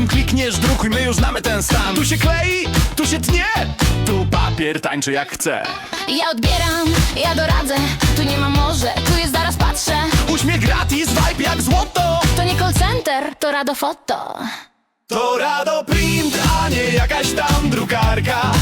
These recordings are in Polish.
Mierz, drukuj, my już znamy ten stan. Tu się klei, tu się tnie Tu papier tańczy jak chce. Ja odbieram, ja doradzę Tu nie ma może, tu jest zaraz patrzę. Uśmiech gratis, vibe jak złoto. To nie call center, to radofoto To Rado Print, a nie jakaś tam drukarka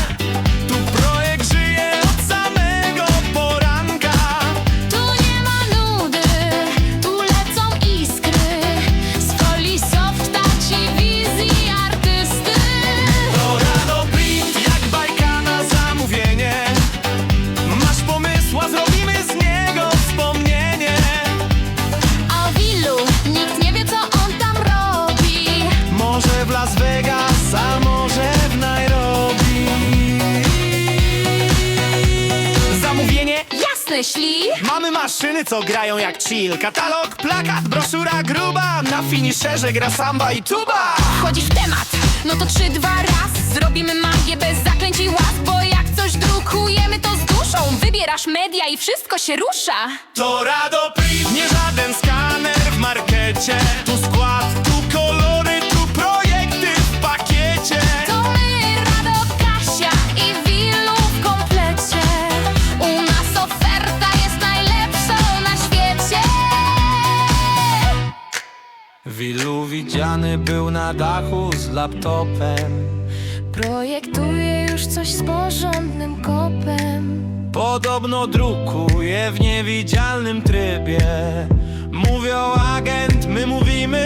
Jasne, śli Mamy maszyny, co grają jak chill. Katalog, plakat, broszura gruba. Na finisherze gra samba i tuba. Wchodzisz w temat, no to trzy, dwa, raz. Zrobimy magię bez zaklęć i łask Bo jak coś drukujemy to z duszą. Wybierasz media i wszystko się rusza. To Rado Print, nie żaden skaner w markecie Wilu widziany był na dachu z laptopem. Projektuje już coś z porządnym kopem. Podobno drukuje w niewidzialnym trybie. Mówią agent, my mówimy,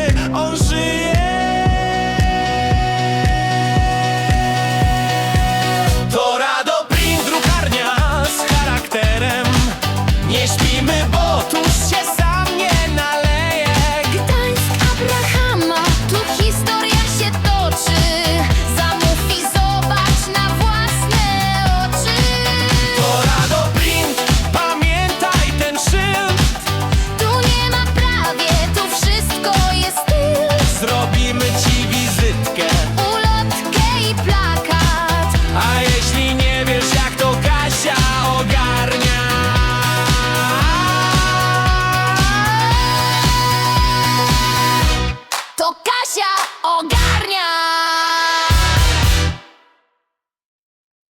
Kasia ogarnia!